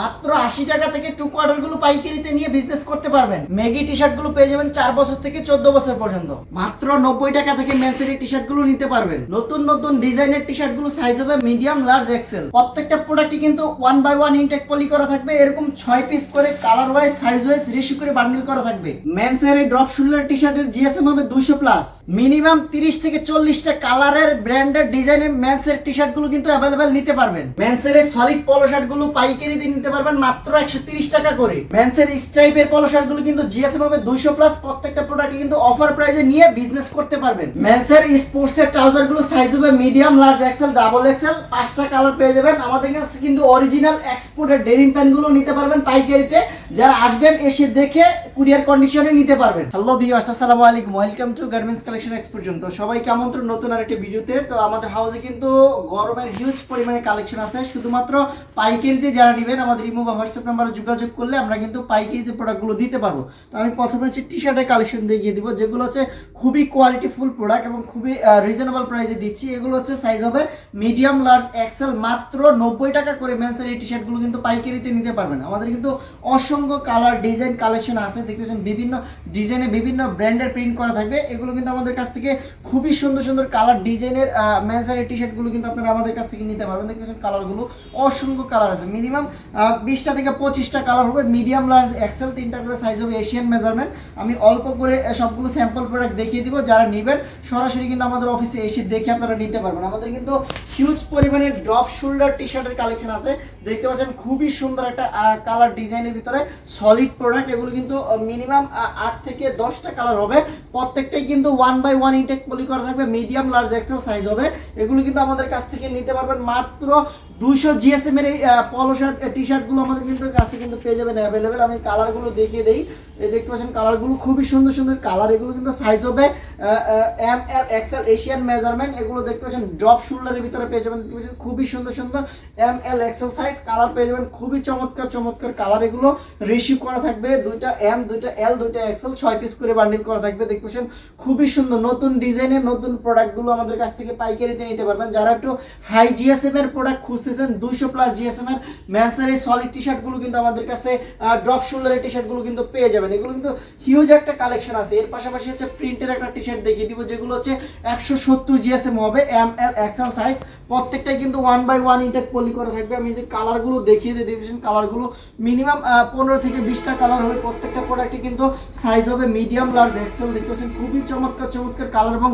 মাত্র আশি টাকা থেকে টু কোয়ার্টারগুলো পাইকারিতে নিয়ে বিজনেস করতে পারবেন। ম্যাগি টি শার্টগুলো পেয়ে যাবেন চার বছর থেকে চোদ্দ বছর পর্যন্ত। মাত্র নব্বই টাকা থেকে মেসের টি শার্টগুলো নিতে পারবেন। নতুন নতুন ডিজাইনের টি শার্টগুলো সাইজ হবে মিডিয়াম লার্জ এক্সেল প্রত্যেকটা প্রোডাক্টই কিন্তু one by one intact poly করা থাকবে। এরকম ছয় পিস করে colour wise size wise ratio করে বান্ডিল করা থাকবে। মেন্সের এই ড্রপ শোল্ডার টি শার্টের জিএসএম হবে দুশো প্লাস মিনিমাম তিরিশ থেকে চল্লিশটা কালারের ব্র্যান্ডের ডিজাইনের মেন্সের টি শার্টগুলো কিন্তু অ্যাভেলেবেল নিতে পারবেন। মেন্সের এই সলিড পলো শার্টগুলো পাইকারি দিয়ে নিতে পারবেন মাত্র একশো তিরিশ টাকা করে। মেন্সের স্ট্রাইপেরগুলো কিন্তু জিএসএম হবে দুইশো প্লাস প্রত্যেকটা প্রোডাক্ট কিন্তু অফার প্রাইসে নিয়ে বিজনেস করতে পারবেন। মেন্সের স্পোর্টস এর ট্রাউজারগুলো সাইজ হবে medium large XL double XL পাঁচটা কালার পেয়ে যাবেন। আমাদের কাছে কিন্তু অরিজিনাল এক্সপোর্টের ডেনিম প্যান্টগুলো নিতে পারবেন পাইকারিতে। যারা আসবেন এসে দেখে কুরিয়ার কন্ডিশনে নিতে পারবেন। হ্যালো ভিউয়ার্স আসসালামু আলাইকুম। Welcome to garments collection export তো সবাইকে আমন্ত্রণ নতুন আরেকটি ভিডিওতে। তো আমাদের হাউসে কিন্তু গরমের হিউজ পরিমাণে কালেকশন আছে। শুধুমাত্র পাইকারিতে যারা নেবেন, আমাদের ইমো বা হোয়াটসঅ্যাপ নাম্বারে যোগাযোগ করলে আমরা কিন্তু পাইকারিতে প্রোডাক্টগুলো দিতে পারব। তো আমি প্রথমে হচ্ছে টি শার্টের কালেকশন দেখিয়ে দিব, যেগুলো হচ্ছে খুবই কোয়ালিটিফুল প্রোডাক্ট এবং খুবই রিজনেবল প্রাইসে দিচ্ছি। এগুলো হচ্ছে সাইজ হবে মিডিয়াম লার্জ এক্সেল মাত্র নব্বই টাকা করে মেন্সের এই টি শার্টগুলো কিন্তু পাইকারিতে নিতে পারবেন। আমাদের কিন্তু অসংখ্য কালার ডিজাইন কালেকশন আছে। দেখতে পাচ্ছেন বিভিন্ন ডিজাইনে বিভিন্ন ব্র্যান্ডের প্রিন্ট করা থাকবে। এগুলো কিন্তু আমাদের কাছ থেকে খুবই সুন্দর সুন্দর কালার ডিজাইনের মেন্সের টি শার্টগুলো কিন্তু আপনারা আমাদের কাছ থেকে নিতে পারবেন। দেখতে পাচ্ছেন কালারগুলো অসংখ্য কালার আছে। মিনিমাম বিশটা থেকে পঁচিশটা কালার হবে মিডিয়াম লার্জ এক্সেল তিনটা করে সাইজ হবে এশিয়ান মেজারমেন্ট আমি অল্প করে সবগুলো স্যাম্পল প্রোডাক্ট দেখিয়ে দিব, যারা নেবেন, সরাসরি কিন্তু আমাদের অফিসে এসে দেখে আপনারা নিতে পারবেন। আমাদের কিন্তু হিউজ পরিমাণে ড্রপ শোল্ডার টি শার্টের কালেকশন আছে। দেখতে পাচ্ছেন খুবই সুন্দর একটা কালার ডিজাইনের ভিতরে সলিড প্রোডাক্ট এগুলো কিন্তু মিনিমাম আট থেকে দশটা কালার হবে। প্রত্যেকটাই কিন্তু one by one intact poly করা থাকবে। মিডিয়াম লার্জ এক্সেল সাইজ হবে। এগুলো কিন্তু আমাদের কাছ থেকে নিতে পারবেন মাত্র দুইশো জিএসএম এর এই পলো শার্ট টি শার্টগুলো আমাদের কিন্তু কাছে কিন্তু পেয়ে যাবেন অ্যাভেলেবেল আমি কালারগুলো দেখিয়ে দিই। এই দেখতে পাচ্ছেন কালারগুলো খুবই সুন্দর সুন্দর কালার এগুলো কিন্তু সাইজ হবে M L XL Asian measurement এগুলো দেখতে পাচ্ছেন ড্রপ শোল্ডারের ভিতরে পেয়ে যাবেন। দেখতে পাচ্ছেন খুবই সুন্দর সুন্দর M L XL size colour পেয়ে যাবেন। খুবই চমৎকার চমৎকার কালার এগুলো। রিসিভ করা থাকবে দুইটা এম দুইটা এল দুইটা এক্সেল ছয় পিস করে বান্ডিল করা থাকবে। দেখতে খুবই সুন্দর। নতুন ডিজাইনের নতুন প্রোডাক্টগুলো আমাদের কাছ থেকে পাইকারিতে নিতে পারবেন। যারা একটু হাই জিএসএম এর প্রোডাক্ট খুঁজতেছেন, দুইশো প্লাস জিএসএম এর ম্যান্সার এই সলিড টি শার্টগুলো কিন্তু আমাদের কাছে ড্রপ শোল্ডারের টি শার্টগুলো কিন্তু পেয়ে যাবেন। এগুলো কিন্তু হিউজ একটা কালেকশন আছে। এর পাশাপাশি হচ্ছে প্রিন্টের একটা টি শার্ট দেখিয়ে দিব, যেগুলো হচ্ছে একশো সত্তর জিএসএম হবে এম এল এক্সেল সাইজ প্রত্যেকটাই কিন্তু one by one intact poly করা থাকবে। আমি যে কালারগুলো দেখিয়ে দিয়ে দিয়েছেন কালারগুলো মিনিমাম পনেরো থেকে বিশটা কালার হবে। প্রত্যেকটা প্রোডাক্টে কিন্তু সাইজ হবে মিডিয়াম লার্জ এক্সেল দেখতে পাচ্ছেন, খুবই চমৎকার চমৎকার কালার এবং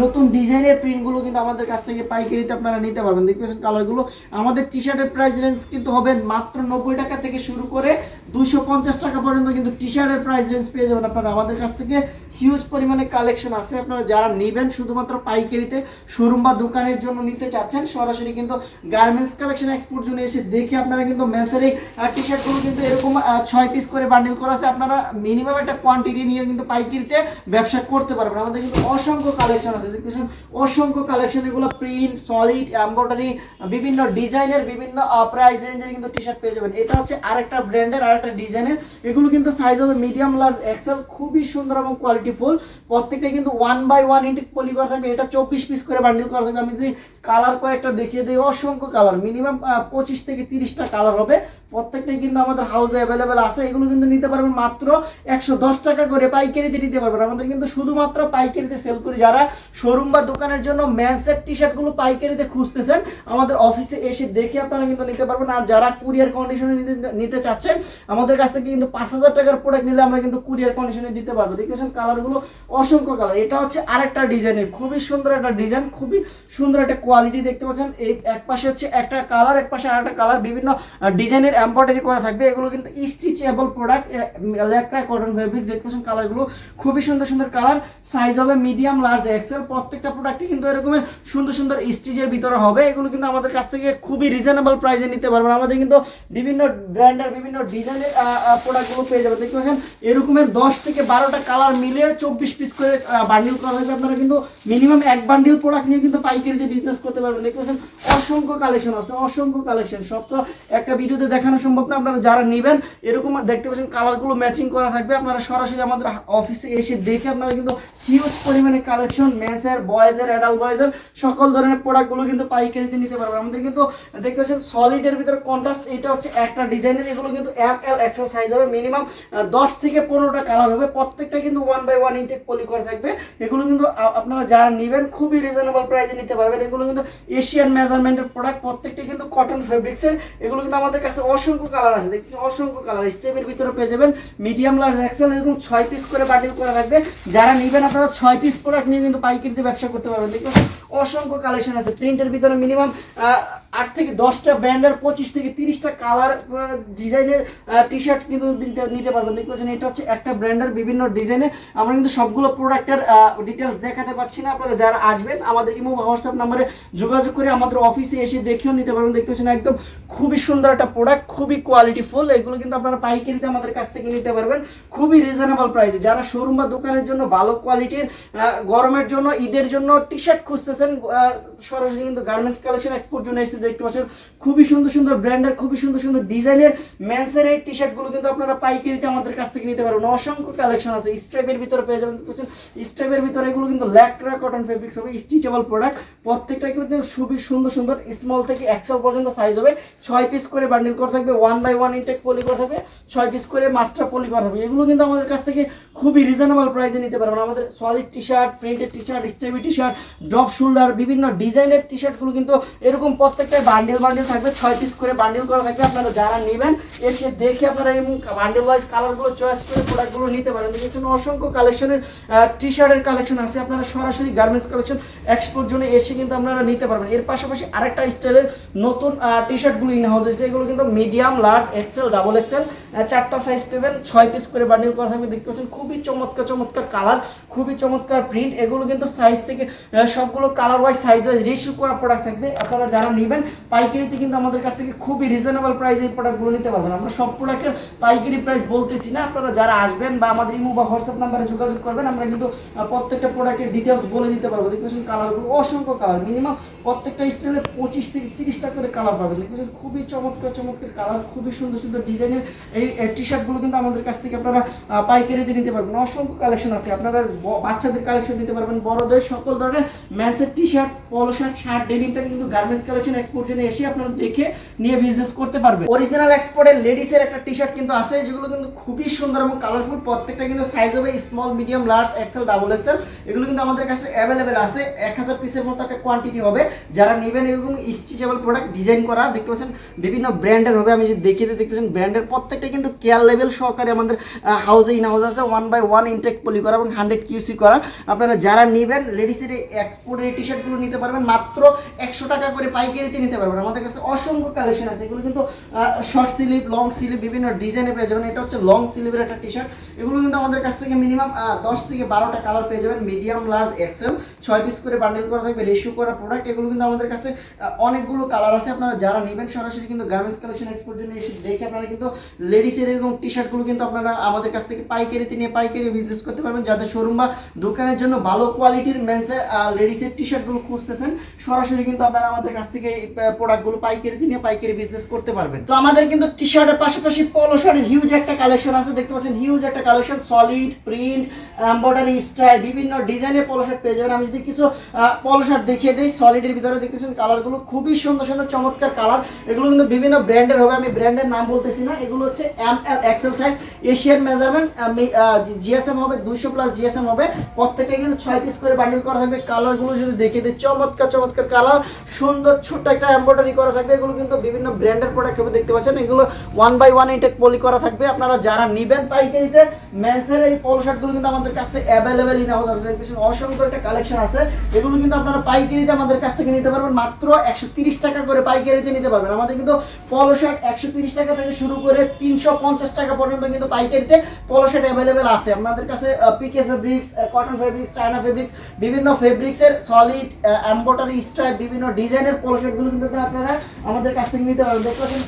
নতুন ডিজাইনের প্রিন্টগুলো কিন্তু আমাদের কাছ থেকে পাইকারিতে আপনারা নিতে পারবেন। দেখতে পাচ্ছেন কালারগুলো আমাদের টি শার্টের প্রাইস রেঞ্জ কিন্তু হবে মাত্র নব্বই টাকা থেকে শুরু করে দুশো পঞ্চাশ টাকা পর্যন্ত কিন্তু টি শার্টের প্রাইস রেঞ্জ পেয়ে যাবেন আপনারা। আমাদের কাছ থেকে হিউজ পরিমাণে কালেকশন আছে। আপনারা যারা নেবেন শুধুমাত্র পাইকারিতে শোরুম বা দোকানের জন্য নিতে চাচ্ছেন সরাসরি কিন্তু গার্মেন্টস কালেকশন এক্সপোর্ট জন্য এসে দেখে আপনারা কিন্তু মেন্সের এই টি শার্টগুলো কিন্তু এরকম ছয় পিস করে বান্ডিল করা আছে। আপনারা মিনিমাম একটা কোয়ান্টিটি নিয়ে কিন্তু পাইকারিতে ব্যবসা করতে পারবেন। আমাদের কিন্তু অসংখ্য কালেকশন আছে। দেখতেছেন, অসংখ্য কালেকশন এগুলো প্রিন্ট সলিড এমব্রয়ডারি বিভিন্ন ডিজাইনের, বিভিন্ন প্রাইস রেঞ্জের কিন্তু টি শার্ট পেয়ে যাবেন। এটা হচ্ছে আরেকটা ব্র্যান্ডের আরেকটা ডিজাইনের এগুলো কিন্তু সাইজ হবে মিডিয়াম লার্জ এক্সেল খুবই সুন্দর এবং কোয়ালিটিফুল প্রত্যেকটা কিন্তু one by one intact poly করা থাকবে। এটা চব্বিশ পিস করে বান্ডিল করা থাকবে। আমি যদি কালার কয়েকটা দেখিয়ে দিই। অসংখ্য কালার মিনিমাম পঁচিশ থেকে তিরিশটা কালার হবে। প্রত্যেকটাই কিন্তু আমাদের হাউসে অ্যাভেলেবেল আছে। এগুলো কিন্তু নিতে পারবেন মাত্র একশো দশ টাকা করে পাইকারিতে নিতে পারবেন। আমাদের কিন্তু শুধুমাত্র পাইকারিতে সেল করি যারা শোরুম বা দোকানের জন্য ম্যান্সের টি শার্টগুলো পাইকারিতে খুঁজতেছেন, আমাদের অফিসে এসে দেখে আপনারা কিন্তু নিতে পারবেন। আর যারা কুরিয়ার কন্ডিশনে নিতে নিতে চাচ্ছেন, আমাদের কাছ থেকে কিন্তু পাঁচ হাজার টাকার প্রোডাক্ট নিলে আমরা কিন্তু কুরিয়ার কন্ডিশনে দিতে পারব। দেখতেছেন কালারগুলো অসংখ্য কালার এটা হচ্ছে আরেকটা ডিজাইনের, খুবই সুন্দর একটা ডিজাইন, খুবই সুন্দর একটা কোয়ালিটি দেখতে পাচ্ছেন। এই এক পাশে হচ্ছে একটা কালার এক পাশে আরেকটা কালার বিভিন্ন ডিজাইনের এমব্রয়ডারি করা থাকবে, এগুলো কিন্তু স্টিচেবল প্রোডাক্ট ল্যাকড়া কটন ফেব্রিক দেখতে পাচ্ছেন কালারগুলো খুবই সুন্দর সুন্দর কালার সাইজ হবে মিডিয়াম লার্জ এক্সেল প্রত্যেকটা প্রোডাক্টই কিন্তু এরকমের সুন্দর সুন্দর স্টিচের ভিতরে হবে, এগুলো কিন্তু আমাদের কাছ থেকে খুবই রিজনেবল প্রাইসে নিতে পারবেন। আমাদের কিন্তু বিভিন্ন ব্র্যান্ডের বিভিন্ন ডিজাইনের প্রোডাক্টগুলো পেয়ে যাবেন। দেখতে পাচ্ছেন, এরকমের দশ থেকে বারোটা কালার মিলিয়ে চব্বিশ পিস করে বান্ডিল করা থাকবে। আপনারা কিন্তু মিনিমাম এক বান্ডিল প্রোডাক্ট নিয়ে কিন্তু পাইকারিতে বিজনেস করতে পারবেন। দেখতে পাচ্ছেন, অসংখ্য কালেকশন আছে, অসংখ্য কালেকশন সব তো একটা ভিডিওতে দেখানো সম্ভব না। আপনারা যারা নেবেন, এরকম দেখতে পাচ্ছেন কালারগুলো ম্যাচিং করা থাকবে। আপনারা সরাসরি আমাদের অফিসে এসে দেখে আপনারা কিন্তু হিউজ পরিমাণে কালেকশন মেন্সের বয়েজের অ্যাডাল্ট বয়েজের সকল ধরনের প্রোডাক্টগুলো কিন্তু পাইকারিতে নিতে পারবেন। আমাদের কিন্তু দেখতে পাচ্ছেন সলিডের ভিতরে কন্ট্রাস্ট এটা হচ্ছে একটা ডিজাইনের এগুলো কিন্তু এম এল এক্সেল সাইজ হবে মিনিমাম দশ থেকে পনেরোটা কালার হবে। প্রত্যেকটা কিন্তু one by one intact poly করা থাকবে। এগুলো কিন্তু আপনারা যারা নেবেন, খুবই রিজনেবল প্রাইসে নিতে পারবেন। এগুলো কিন্তু এশিয়ান মেজারমেন্টের প্রোডাক্ট প্রত্যেকটা কিন্তু কটন ফেব্রিক্সের এগুলো কিন্তু আমাদের কাছে অসংখ্য কালার আছে। দেখছি অসংখ্য কালার স্টেপের ভিতরে পেয়ে যাবেন। মিডিয়াম লার্জ এক্সেল এরকম ছয় পিস করে বাটিল করা থাকবে যারা নেবেন আপনারা ছয় পিস প্রোডাক্ট নিয়ে কিন্তু পাইকারিতে ব্যবসা করতে পারবেন পাচ্ছেন? অসংখ্য কালেকশন আছে। প্রিন্টের ভিতরে মিনিমাম আট থেকে দশটা ব্র্যান্ডের পঁচিশ থেকে তিরিশটা কালার ডিজাইনের টি শার্ট কিন্তু নিতে- পারবেন। দেখতে পাচ্ছেন, এটা হচ্ছে একটা ব্র্যান্ডের বিভিন্ন ডিজাইনে আমরা কিন্তু সবগুলো প্রোডাক্টের ডিটেলস দেখাতে পারছি না। আপনারা যারা আসবেন, আমাদের ইমো হোয়াটসঅ্যাপ নাম্বারে যোগাযোগ করে আমাদের অফিসে এসে দেখেও নিতে পারবেন। দেখতে পাচ্ছেন, একদম খুবই সুন্দর একটা প্রোডাক্ট খুবই কোয়ালিটি ফুল এগুলো কিন্তু আপনারা পাইকারিতে আমাদের কাছ থেকে নিতে পারবেন। খুবই রিজনেবল প্রাইসে যারা শোরুম বা দোকানের জন্য ভালো কোয়ালিটির গরমের জন্য, ঈদের জন্য টি শার্ট খুঁজতেছেন আহ, সরাসরি কিন্তু গার্মেন্টস কালেকশন এক্সপোর্ট জন্য এসে দেখতে পাচ্ছেন খুবই সুন্দর সুন্দর ব্র্যান্ডের খুবই সুন্দর সুন্দর ডিজাইনের মেন্সের এই টি শার্টগুলো কিন্তু আপনারা পাইকারিতে আমাদের কাছ থেকে নিতে পারবেন। অসংখ্য কালেকশন আছে। স্ট্রাইপের ভিতরে পেয়ে যাবেন। পাচ্ছেন স্ট্রাইপের ভিতরে এগুলো কিন্তু ল্যাকরা কটন ফেব্রিক্স হবে স্টিচেবল প্রোডাক্ট প্রত্যেকটা কিন্তু খুবই সুন্দর সুন্দর স্মল থেকে এক্সেল পর্যন্ত সাইজ হবে। ছয় পিস করে বান্ডিল করা থাকবে one by one intact poly করা থাকবে ছয় পিস করে মাস্টার পলি করা থাকবে। এগুলো কিন্তু আমাদের কাছ থেকে খুবই রিজনেবল প্রাইসে নিতে পারবেন। আমাদের solid T shirt printed T shirt স্টেবি T shirt drop shoulder বিভিন্ন ডিজাইনের টি শার্টগুলো কিন্তু এরকম প্রত্যেকটাই বান্ডেল বান্ডেল থাকবে। ছয় পিস করে বান্ডেল করা থাকবে। আপনারা যারা নেবেন, এসে দেখে আপনারা এই বান্ডেল ওয়াইজ কালারগুলো চয়েস করে প্রোডাক্টগুলো নিতে পারেন। দেখেছেন অসংখ্য কালেকশনের টি শার্টের কালেকশন আছে। আপনারা সরাসরি গার্মেন্টস কালেকশন এক্সপোর্ট জন্য এসে কিন্তু আপনারা নিতে পারবেন। এর পাশাপাশি আরেকটা স্টাইলের নতুন টি শার্টগুলো ইন হাউস হয়েছে। এগুলো কিন্তু medium large XL double XL চারটা সাইজ পেবেন। ছয় পিস করে বান্ডেল করা থাকবে। দেখতে পাচ্ছেন খুবই চমৎকার চমৎকার কালার খুবই চমৎকার প্রিন্ট এগুলো কিন্তু সাইজ থেকে সবগুলো colour wise size wise ratio করা প্রোডাক্ট থাকবে। আপনারা যারা নেবেন, পাইকারিতে কিন্তু আমাদের কাছ থেকে খুবই রিজনেবল প্রাইসে এই প্রোডাক্টগুলো নিতে পারবেন। আমরা সব প্রোডাক্টের পাইকারি প্রাইস বলতেছি না। আপনারা যারা আসবেন বা আমাদের ইমো বা হোয়াটসঅ্যাপ নাম্বারে যোগাযোগ করবেন, আমরা কিন্তু প্রত্যেকটা প্রোডাক্টের ডিটেলস বলে দিতে পারব। দেখবেন কালারগুলো অসংখ্য কালার মিনিমাম প্রত্যেকটা স্টাইলে পঁচিশ থেকে তিরিশটা করে কালার পাবেন। দেখবেন খুবই চমৎকার চমৎকার কালার খুবই সুন্দর সুন্দর ডিজাইনের এই টি শার্টগুলো কিন্তু আমাদের কাছ থেকে আপনারা পাইকারিতে নিতে পারবেন। অসংখ্য কালেকশন আছে। আপনারা বাচ্চাদের কালেকশন নিতে পারবেন, বড়দের, সকল ধরনের ম্যান্সের T shirt polo shirt shirt denim pant কিন্তু গার্মেন্টস কালেকশন এক্সপোর্ট জন্য এসে আপনারা দেখে নিয়ে বিজনেস করতে পারবেন। অরিজিনাল এক্সপোর্টের লেডিসের একটা টি শার্ট কিন্তু আছে, যেগুলো কিন্তু খুবই সুন্দর এবং কালারফুল প্রত্যেকটা কিন্তু সাইজ হবে small medium large XL double XL এগুলো কিন্তু আমাদের কাছে অ্যাভেলেবেল আছে। এক হাজার পিসের মতো একটা কোয়ান্টিটি হবে। যারা নেবেন এরকম স্টিচেবল প্রোডাক্ট ডিজাইন করা, দেখতে পাচ্ছেন বিভিন্ন ব্র্যান্ডের হবে। আমি যদি দেখিয়ে দিই, দেখতে পাচ্ছেন ব্র্যান্ডের প্রত্যেকটা কিন্তু কেয়ার লেভেল সহকারে আমাদের হাউসে ইন হাউস আছে। One by one intact poly করা এবং হান্ড্রেড কিউসি করা। আপনারা যারা নেবেন লেডিসের এক্সপোর্টের টি শার্টগুলো নিতে পারবেন। মাত্র একশো টাকা করে পাইকারিতে নিতে পারবেন। আমাদের কাছে অসংখ্য কালেকশন আছে। এগুলো কিন্তু শর্ট স্লিভ লং স্লিভ বিভিন্ন ডিজাইনে পেয়ে যাবেন। এটা হচ্ছে লং স্লিভের একটা টি শার্ট এগুলো কিন্তু আমাদের কাছ থেকে মিনিমাম দশ থেকে বারোটা কালার পেয়ে যাবেন। মিডিয়াম লার্জ এক্সেল ছয় পিস করে বান্ডেল করা থাকবে রেশিও করা প্রোডাক্ট এগুলো কিন্তু আমাদের কাছে অনেকগুলো কালার আছে। আপনারা যারা নেবেন সরাসরি কিন্তু গার্মেন্টস কালেকশন এক্সপোর্ট জন্য এসে দেখে আপনারা কিন্তু লেডিসের এরকম টি শার্টগুলো কিন্তু আপনারা আমাদের কাছ থেকে পাইকারিতে নিয়ে পাইকারি বিজনেস করতে পারবেন। যাদের শোরুম বা দোকানের জন্য ভালো কোয়ালিটির মেন্সের লেডিসের টি শার্টগুলো খুঁজতেছেন, সরাসরি কিন্তু আপনারা আমাদের কাছ থেকে প্রোডাক্টগুলো পাইকারিতে নিয়ে পাইকারি বিজনেস করতে পারবেন। তো আমাদের কিন্তু টি শার্টের পাশাপাশি পলো শার্টের হিউজ একটা কালেকশন আছে, দেখতে পাচ্ছেন হিউজ একটা collection solid print embroidery style বিভিন্ন ডিজাইনের পলো শার্ট পেয়ে যাবেন। আমি যদি কিছু পলো শার্ট দেখিয়ে দিই সলিডের ভিতরে দেখতেছেন কালারগুলো খুবই সুন্দর সুন্দর চমৎকার কালার এগুলো কিন্তু বিভিন্ন ব্র্যান্ডের হবে, আমি ব্র্যান্ডের নাম বলতেছি না। এগুলো হচ্ছে M L XL size Asian measurement GSM হবে, দুইশো প্লাস জিএসএম হবে। প্রত্যেকটা কিন্তু ছয় পিস করে বান্ডিল করা থাকবে। কালারগুলো যদি দেখিয়ে দিই। চমৎকার চমৎকার কালার সুন্দর, ছোট্ট একটা এমব্রয়ডারি করা থাকবে। এগুলো কিন্তু বিভিন্ন ব্র্যান্ডের প্রোডাক্ট হবে দেখতে পাচ্ছেন। এগুলো one by one intact poly করা থাকবে। আপনারা যারা নিবেন পাইকারিতে মেন্সের এই পলো শার্টগুলো কিন্তু আমাদের কাছে অ্যাভেলেবেল ইন হাউস আছে দেখতেছেন, অসংখ্য একটা কালেকশন আছে। এগুলো কিন্তু আপনারা পাইকারিতে আমাদের কাছ থেকে নিতে পারবেন। মাত্র একশো টাকা করে পাইকারিতে নিতে পারবেন। আমাদের কিন্তু পলো শার্ট একশো টাকা থেকে শুরু করে তিনশো পঞ্চাশ টাকা পর্যন্ত কিন্তু পাইকারিতে পলো শার্ট অ্যাভেলেবেল আছে। আপনাদের কাছে PK fabrics cotton fabrics China fabrics বিভিন্ন ফেব্রিক্সের সলিড এম্বয়ডারি স্ট্রাইপ বিভিন্ন ডিজাইনের পলো শার্টগুলো কিন্তু আপনারা আমাদের কাছ থেকে নিতে পারবেন। দেখতে পাচ্ছেন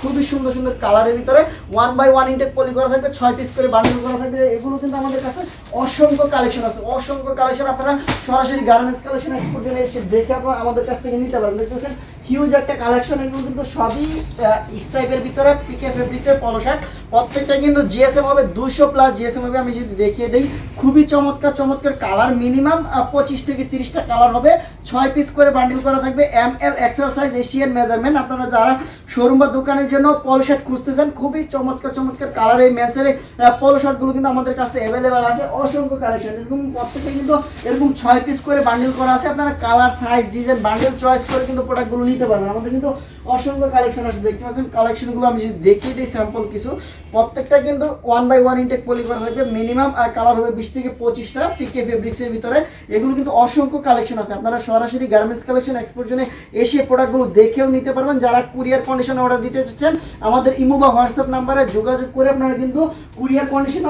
খুবই সুন্দর সুন্দর কালারের ভিতরে one by one intact poly করা থাকবে, ছয় পিস করে বান্ডেল করা থাকবে। এগুলো কিন্তু আমাদের কাছে অসংখ্য কালেকশন আছে। অসংখ্য কালেকশন আপনারা সরাসরি গার্মেন্টস কালেকশন এক্সপোর্ট জন্য এসে দেখে আপনারা আমাদের কাছ থেকে নিতে পারেন দেখতে পাচ্ছেন হিউজ একটা কালেকশন এগুলো কিন্তু সবই স্ট্রাইপের ভিতরে পিকে ফেব্রিক্সের পলো শার্ট প্রত্যেকটা কিন্তু জিএসএম হবে দুশো প্লাস জিএসএম হবে, আমি যদি দেখিয়ে দিই। খুবই চমৎকার চমৎকার কালার মিনিমাম পঁচিশ থেকে তিরিশটা কালার হবে। ছয় পিস করে বান্ডিল করা থাকবে M L XL size Asian measurement আপনারা যারা শোরুম বা দোকানের জন্য পলো শার্ট খুঁজতেছেন, খুবই চমৎকার চমৎকার কালার এই ম্যাচের পলো শার্টগুলো কিন্তু আমাদের কাছে অ্যাভেলেবেল আছে। অসংখ্য কালেকশন এরকম প্রত্যেকটা কিন্তু এরকম ছয় পিস করে বান্ডিল করা আছে। আপনারা colour size design bundle choice করে কিন্তু প্রোডাক্টগুলো নিতে পারবেন। আমাদের কিন্তু অসংখ্য কালেকশন আছে। দেখতে পাচ্ছেন কালেকশনগুলো আমি যদি দেখিয়ে দিই স্যাম্পল কিছু, প্রত্যেকটা কিন্তু one by one intact poly করা থাকবে মিনিমাম কালার হবে বিশ থেকে পঁচিশটা পিকে ফেব্রিক্সের ভিতরে। এগুলো কিন্তু অসংখ্য কালেকশন আছে। আপনারা সরাসরি গার্মেন্টস কালেকশন এক্সপোর্ট জন্য এসে প্রোডাক্টগুলো দেখেও নিতে পারবেন। যারা কুরিয়ার কন্ডিশনে অর্ডার দিতে চাচ্ছেন, আমাদের ইমো বা হোয়াটসঅ্যাপ নাম্বারে যোগাযোগ করে আপনারা কিন্তু কুরিয়ার কন্ডিশনে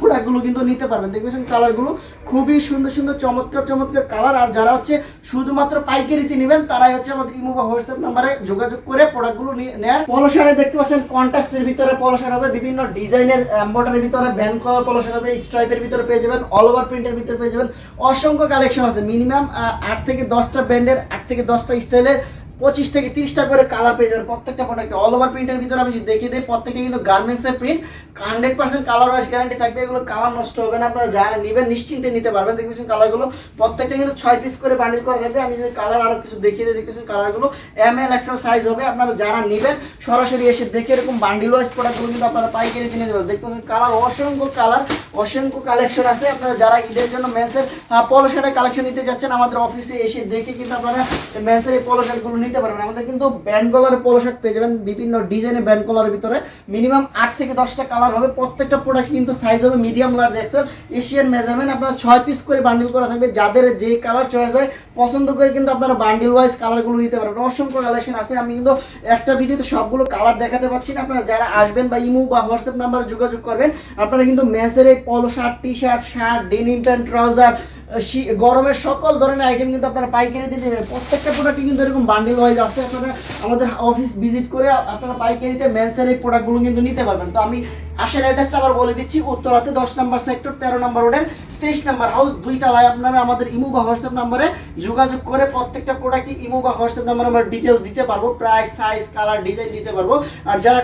প্রোডাক্টগুলো কিন্তু নিতে পারবেন। দেখবেন কালারগুলো খুবই সুন্দর সুন্দর, চমৎকার চমৎকার কালার আর যারা হচ্ছে শুধুমাত্র পাইকারিতে নেবেন, তারাই হচ্ছে আমাদের ইমো বা হোয়াটসঅ্যাপ নাম্বারে যোগাযোগ করে প্রোডাক্টগুলো নেয় পলসারে দেখতে পাচ্ছেন কন্ট্রাস্টের ভিতরে পলসার হবে, বিভিন্ন ডিজাইনের এম্বয়ডারির ভিতরে ব্যান কলার পলসার হবে স্ট্রাইপের ভিতরে পেয়ে যাবেন অল ওভার প্রিন্টের ভিতরে পেয়ে যাবেন, অসংখ্য কালেকশন আছে মিনিমাম আট থেকে দশটা ব্র্যান্ডের আট থেকে দশটা স্টাইলের পঁচিশ থেকে তিরিশটা করে কালার পেয়ে যাবেন। প্রত্যেকটা প্রোডাক্টে অল ওভার প্রিন্টের ভিতরে আমি যদি দেখিয়ে দিই, প্রত্যেকটা কিন্তু গার্মেন্টসের print hundred percent colour wise guarantee থাকবে। এগুলো কালার নষ্ট হবে না, আপনারা যারা নেবেন নিশ্চিন্তে নিতে পারবেন। দেখতেছেন কালারগুলো প্রত্যেকটা কিন্তু ছয় পিস করে বান্ডিল করা থাকবে আমি যদি কালার আরও কিছু দেখিয়ে দিই দেখতেছেন কালারগুলো এম এল এক্সেল সাইজ হবে। আপনারা যারা নেবেন, সরাসরি এসে দেখে এরকম বান্ডিল ওয়াইজ প্রোডাক্টগুলো কিন্তু আপনারা পাইকারি কিনে দেবেন দেখবেন কালার অসংখ্য কালার অসংখ্য কালেকশন আছে। আপনারা যারা ঈদের জন্য মেন্সের পলো শার্টের কালেকশন নিতে যাচ্ছেন, আমাদের অফিসে এসে দেখে কিন্তু আপনারা মেন্সের এই পলো শার্টগুলো নিতে পারবেন। আমাদের কিন্তু ব্যান্ড কলারের পলো শার্ট পেয়ে যাবেন বিভিন্ন ডিজাইনের ব্যান্ড কলারের ভিতরে। মিনিমাম আট থেকে দশটা কালার হবে। প্রত্যেকটা প্রোডাক্ট কিন্তু সাইজ হবে medium large XL Asian measurement আপনারা ছয় পিস করে বান্ডিল করা থাকবে। যাদের যে কালার চয়েস হয় পছন্দ করে কিন্তু আপনারা বান্ডিল ওয়াইজ কালারগুলো নিতে পারবেন অসংখ্য কালেকশন আছে। আমি কিন্তু একটা ভিডিওতে সবগুলো কালার দেখাতে পারছি না। আপনারা যারা আসবেন বা ইমো বা হোয়াটসঅ্যাপ নাম্বারে যোগাযোগ করবেন, আপনারা কিন্তু ম্যাচের এই polo shirt T shirt shirt denim pant trouser গরমের সকল ধরনের আইটেম কিন্তু আপনারা পাইকারিতে দেবেন প্রত্যেকটা প্রোডাক্টই কিন্তু এরকম বান্ডিল ওয়াইজ আছে। আপনারা আমাদের অফিস ভিজিট করে আপনারা পাইকারিতে মেন্সের এই প্রোডাক্টগুলো কিন্তু নিতে পারবেন। তো আমি আসার অ্যাড্রেসটা আবার বলে দিচ্ছি, উত্তরাতে দশ নম্বর সেক্টর, তেরো নম্বর রোডের তেইশ নম্বর হাউস দুই তলায় আপনারা আমাদের ইমো বা হোয়াটসঅ্যাপ নাম্বারে যোগাযোগ করে প্রত্যেকটা প্রোডাক্টই ইমো বা হোয়াটসঅ্যাপ নাম্বারে আমরা ডিটেলস দিতে পারব প্রাইস সাইজ কালার ডিজাইন দিতে পারব। আর যারা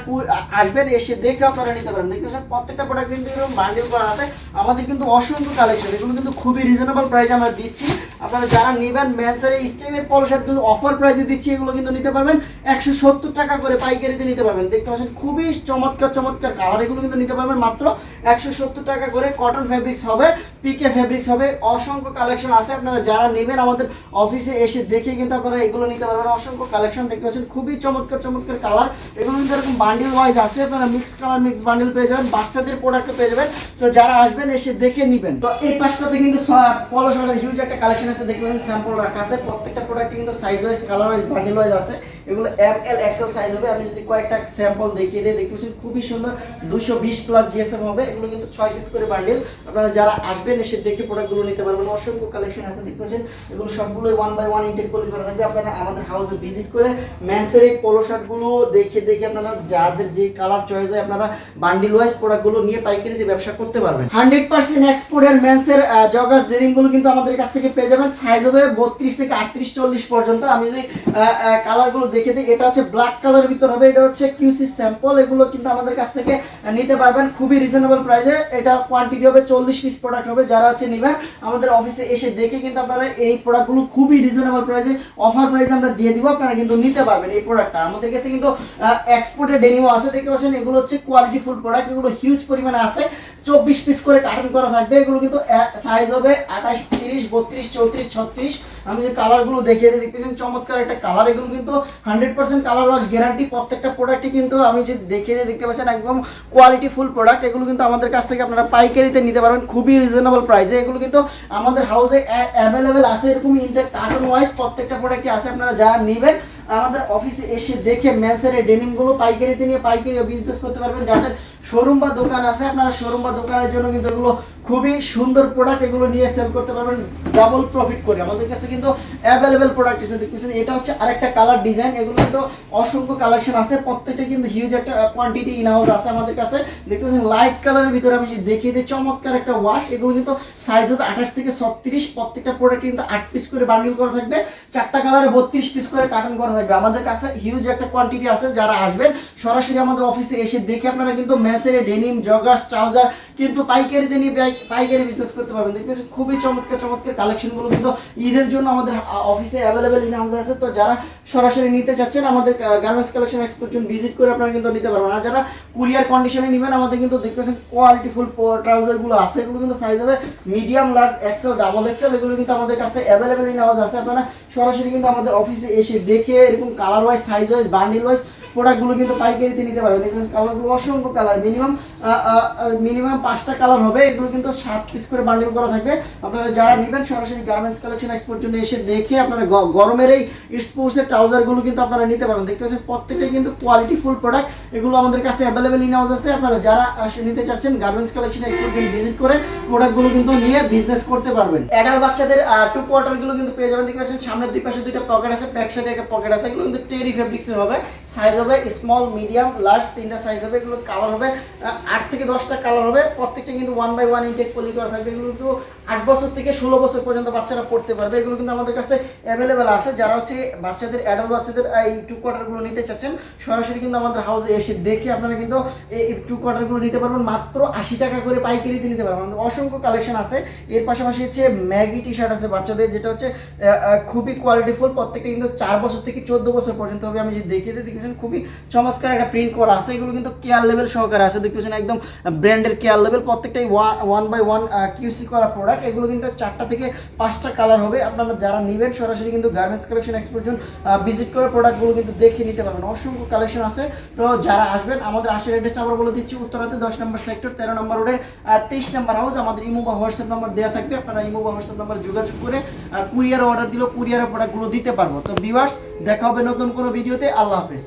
আসবেন, এসে দেখে আপনারা নিতে পারেন। দেখতে পাচ্ছেন, প্রত্যেকটা প্রোডাক্ট কিন্তু এরকম বান্ডিল করা আছে। আমাদের কিন্তু অসংখ্য কালেকশন এগুলো কিন্তু খুবই রিজনেবল প্রাইসে আমরা দিচ্ছি। আপনারা যারা নেবেন ম্যানসার এই স্টেমের পলো শার্টগুলো অফার প্রাইসে দিচ্ছি, এগুলো কিন্তু নিতে পারবেন। একশো সত্তর টাকা করে পাইকারিতে নিতে পারবেন। দেখতে পাচ্ছেন, খুবই চমৎকার চমৎকার কালার এগুলো কিন্তু নিতে পারবেন। মাত্র একশো সত্তর টাকা করে কটন ফেব্রিক্স হবে পিকে ফেব্রিক্স হবে, অসংখ্য কালেকশন আছে। আপনারা যারা নেবেন আমাদের অফিসে এসে দেখে কিন্তু আপনারা এগুলো নিতে পারবেন। অসংখ্য কালেকশন দেখতে পাচ্ছেন, খুবই চমৎকার চমৎকার কালার এগুলো কিন্তু এরকম বান্ডিল ওয়াইজ আছে। আপনারা মিক্স কালার মিক্স বান্ডিল পেয়ে যাবেন, বাচ্চাদের প্রোডাক্ট পেয়ে যাবেন। তো যারা আসবেন, এসে দেখে নেবেন। তো এই পাশটাতে কিন্তু পলো শার্টের হিউজ একটা কালেকশন আছে, দেখবেন স্যাম্পল রাখা আছে। প্রত্যেকটা প্রোডাক্ট কিন্তু size wise colour wise bundle wise আছে। এগুলো এম এল এক্সেল সাইজ হবে। আমি যদি কয়েকটা স্যাম্পল দেখিয়ে দিই, দেখতে পাচ্ছেন খুবই সুন্দর। দুশো বিশ প্লাস জিএসএম হবে। এগুলো কিন্তু ছয় পিস করে বান্ডিল আপনারা যারা আসবেন, এসে দেখে প্রোডাক্টগুলো নিতে পারবেন। অসংখ্য কালেকশন আছে, দেখতে পাচ্ছেন। এগুলো সবগুলো ওয়ান বাই ওয়ান ইনটেক করে করা থাকবে। আপনারা আমাদের হাউসে ভিজিট করে ম্যান্সের এই পোলো শার্টগুলো দেখে দেখে আপনারা যাদের যে কালার চয়েস হয়, আপনারা বান্ডিল ওয়াইজ প্রোডাক্টগুলো নিয়ে পাইকারি দিয়ে ব্যবসা করতে পারবেন। হান্ড্রেড পার্সেন্ট এক্সপোর্টের ম্যান্সের জগার্স ডেনিমগুলো কিন্তু আমাদের কাছ থেকে পেয়ে যাবেন। সাইজ হবে বত্রিশ থেকে আটত্রিশ চল্লিশ পর্যন্ত। আমি যদি কালারগুলো দেখে দিই, এটা হচ্ছে ব্ল্যাক কালারের ভিতর হবে, এটা হচ্ছে কিউসি স্যাম্পল এগুলো কিন্তু আমাদের কাছ থেকে নিতে পারবেন খুবই রিজনেবল প্রাইসে এটা কোয়ান্টিটি হবে চল্লিশ পিস প্রোডাক্ট হবে, যারা হচ্ছে নেবেন, আমাদের অফিসে এসে দেখে কিন্তু আপনারা এই প্রোডাক্টগুলো খুবই রিজনেবল প্রাইসে অফার প্রাইসে আমরা দিয়ে দিব, আপনারা কিন্তু নিতে পারবেন এই প্রোডাক্টটা আমাদের কাছে কিন্তু এক্সপোর্টের ডেনিমো আছে, দেখতে পাচ্ছেন, এগুলো হচ্ছে কোয়ালিটি ফুল প্রোডাক্ট এগুলো হিউজ পরিমাণে আছে। চব্বিশ পিস করে কার্টন করা থাকবে। এগুলো কিন্তু সাইজ হবে আঠাশ, তিরিশ, বত্রিশ, চৌত্রিশ, ছত্রিশ। আমি যে কালারগুলো দেখিয়ে দিই, দেখতেছেন চমৎকার একটা কালার এগুলো কিন্তু hundred percent colour wash guarantee প্রত্যেকটা প্রোডাক্টই কিন্তু আমি যদি দেখিয়ে দিই, দেখতে পাচ্ছেন একদম কোয়ালিটি ফুল প্রোডাক্ট এগুলো কিন্তু আমাদের কাছ থেকে আপনারা পাইকারিতে নিতে পারবেন, খুবই রিজনেবল প্রাইসে এগুলো কিন্তু আমাদের হাউসে অ্যাভেলেবেল আছে এরকম ইন্টার কার্টন ওয়াইজ প্রত্যেকটা প্রোডাক্টই আছে, আপনারা যারা নেবেন আমাদের অফিসে এসে দেখে ম্যান্সের এই ডেনিমগুলো, পাইকারিতে নিয়ে পাইকারি বিজনেস করতে পারবেন। যাদের শোরুম বা দোকান আছে, আপনারা শোরুম বা দোকানের জন্য কিন্তু এগুলো খুবই সুন্দর প্রোডাক্ট এগুলো নিয়ে সেল করতে পারবেন। ডাবল প্রফিট করে। আমাদের কাছে কিন্তু অ্যাভেলেবেল প্রোডাক্ট এসে দেখতেছেন, এটা হচ্ছে আরেকটা কালার ডিজাইন এগুলো কিন্তু অসংখ্য কালেকশন আছে। প্রত্যেকটা কিন্তু হিউজ একটা কোয়ান্টিটি ইন হাউস আছে আমাদের কাছে। দেখতে পাচ্ছেন লাইট কালারের ভিতরে আমি দেখিয়ে দিই, চমৎকার একটা ওয়াশ এগুলো কিন্তু সাইজ হবে আঠাশ থেকে ছত্রিশ। প্রত্যেকটা প্রোডাক্ট কিন্তু আট পিস করে বান্ডিল করা থাকবে। চারটা কালারে বত্রিশ পিস করে কাটন করা থাকবে আমাদের কাছে হিউজ একটা কোয়ান্টিটি আছে, যারা আসবেন, সরাসরি আমাদের অফিসে এসে দেখে আপনারা কিন্তু ম্যাচের ডেনিম জগার্স ট্রাউজার কিন্তু পাইকারিতে নিয়ে পাইকারি বিজনেস করতে পারবেন। দেখবেন খুবই চমৎকার চমৎকার কালেকশনগুলো কিন্তু ঈদের জন্য আমাদের অফিসে অ্যাভেলেবেল ইন হাউস আছে। তো যারা সরাসরি নিতে চাচ্ছেন, আমাদের গার্মেন্টস কালেকশন এক্সপোর্ট জন্য ভিজিট করে আপনারা কিন্তু নিতে পারবেন। আর যারা কুরিয়ার কন্ডিশনে নেবেন, আমাদের কিন্তু দেখতেছেন কোয়ালিটিফুল ট্রাউজারগুলো আছে। এগুলো কিন্তু সাইজ হবে medium large XL double XL এগুলো কিন্তু আমাদের কাছে অ্যাভেলেবেল ইন হাউস আছে। আপনারা সরাসরি কিন্তু আমাদের অফিসে এসে দেখে, এরকম colour wise size wise bundle wise প্রোডাক্টগুলো কিন্তু পাইকারিতে নিতে পারবেন। দেখবেন কালারগুলো অসংখ্য কালার মিনিমাম মিনিমাম পাঁচটা কালার হবে। এগুলো কিন্তু সাত পিস করে বান্ডিল করা থাকবে। আপনারা যারা নেবেন, সরাসরি গার্মেন্টস কালেকশন এক্সপোর্ট জন্য এসে দেখে আপনারা গরমের এই স্পোর্টসের ট্রাউজারগুলো কিন্তু আপনারা নিতে পারবেন। দেখতে পাচ্ছেন প্রত্যেকটা কিন্তু কোয়ালিটি ফুল প্রোডাক্ট এগুলো আমাদের কাছে অ্যাভেলেবেল ইন হাউস আছে। আপনারা যারা নিতে চাচ্ছেন গার্মেন্টস কালেকশন এক্সপোর্ট ভিজিট করে প্রোডাক্টগুলো কিন্তু নিয়ে বিজনেস করতে পারবেন। অ্যাডাল্ট বাচ্চাদের টু কোয়ার্টারগুলো কিন্তু পেয়ে যাবেন। দেখতে পাচ্ছেন, সামনের দুই পাশে দুইটা পকেট আছে ব্যাক সাইডে একটা পকেট আছে। এগুলো কিন্তু টেরি ফেব্রিক্সের হবে। সাইজ হবে স্মল মিডিয়াম লার্জ তিনটা সাইজ হবে এগুলো কালার হবে আট থেকে দশটা কালার হবে। প্রত্যেকটা কিন্তু one by one intact poly করা থাকবে। এগুলো কিন্তু আট বছর থেকে ষোলো বছর পর্যন্ত বাচ্চারা পড়তে পারবে। এগুলো কিন্তু আমাদের কাছে অ্যাভেলেবেল আছে। যারা হচ্ছে বাচ্চাদের অ্যাডাল্ট বাচ্চাদের এই টু কোয়ার্টারগুলো নিতে চাচ্ছেন, সরাসরি কিন্তু আমাদের হাউসে এসে দেখে আপনারা কিন্তু এই টু কোয়ার্টারগুলো নিতে পারবেন। মাত্র আশি টাকা করে পাইকারিতে নিতে পারবেন। অসংখ্য কালেকশন আছে। এর পাশাপাশি হচ্ছে ম্যাগি টি শার্ট আছে বাচ্চাদের, যেটা হচ্ছে খুবই কোয়ালিটিফুল প্রত্যেকটা কিন্তু চার বছর থেকে চোদ্দ বছর পর্যন্ত হবে। আমি যে দেখিয়ে দিই, দেখেছেন? চমৎকার একটা প্রিন্ট করা আছে, এগুলো কিন্তু কেয়ার লেভেল সহকারে আছে। দেখতে পাচ্ছেন একদম ব্র্যান্ডের কেয়ার লেভেল প্রত্যেকটাই ওয়ান বাই ওয়ান কিউসি করা প্রোডাক্ট এগুলো কিন্তু চারটা থেকে পাঁচটা কালার হবে। আপনারা যারা নেবেন, সরাসরি কিন্তু গার্মেন্টস কালেকশন এক্সপোর্ট ভিজিট করে প্রোডাক্টগুলো কিন্তু দেখে নিতে পারবেন। অসংখ্য কালেকশন আছে। তো যারা আসবেন, আমাদের আশি অ্যাড্রেস আবার বলে দিচ্ছি, উত্তরাতে দশ নম্বর সেক্টর তেরো নম্বর রোডের তেইশ নম্বর হাউস আমাদের ইমো বা হোয়াটসঅ্যাপ নম্বর দেওয়া থাকবে। আপনারা ইমো বা হোয়াটসঅ্যাপ নম্বর যোগাযোগ করে কুরিয়ার অর্ডার দিলেও কুরিয়ারের প্রোডাক্টগুলো দিতে পারব। তো ভিউয়ার্স দেখা হবে নতুন কোনো ভিডিওতে আল্লাহ হাফেজ।